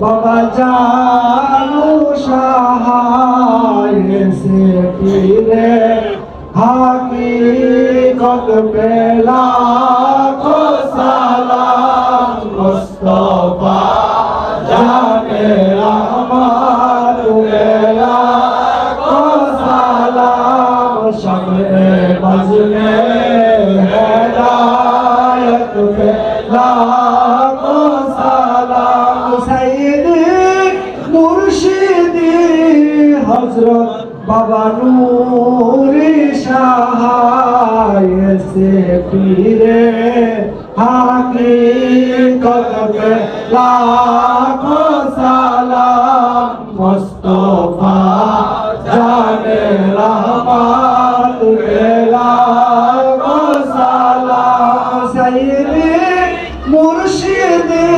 বাবা জানু সাহায় সে পীরে হাকিকত পেলা খো সালাম মুস্তফা, জানে আমার পেলা খো সালাম শবে বজনে হজরত বাবা নূরি সে পীরে হাকি কদবে লাখো সালাম মুস্তফা জানে রহমান লাখো সালাম। সাইদি মুর্শিদি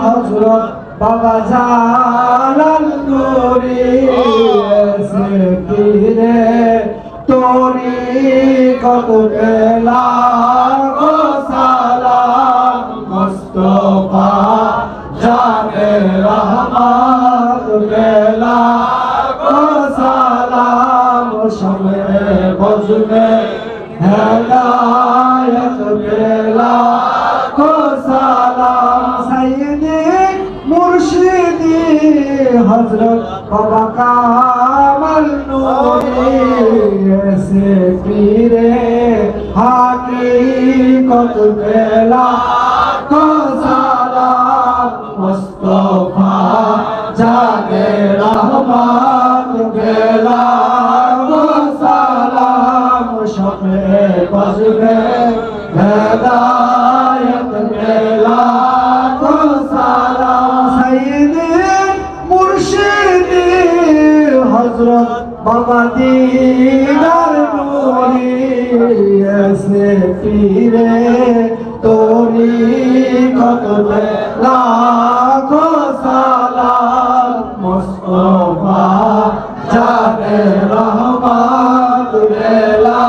হজরত বাবা জালাল সে পীরে তোরি কত বেলা গো সালাম মুস্তফা জানে রহমত বেলা গো সালাম সময়ে বজবে হেদায়ত বেলা। মুর্শিদি হযরত বাবা কামাল নূরি সে পীরে হাকিকত বেলা তো সালাম মুস্তফা জাগে রহমান। হযরত বাবা দিদার নূরি এসে পীরে তোরি কত লাখো সালাম মুস্তফা জানে রহমান বেলা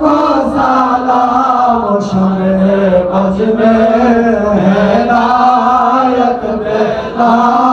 কো সালাম শবে বজবে, হেদায়ত বেলা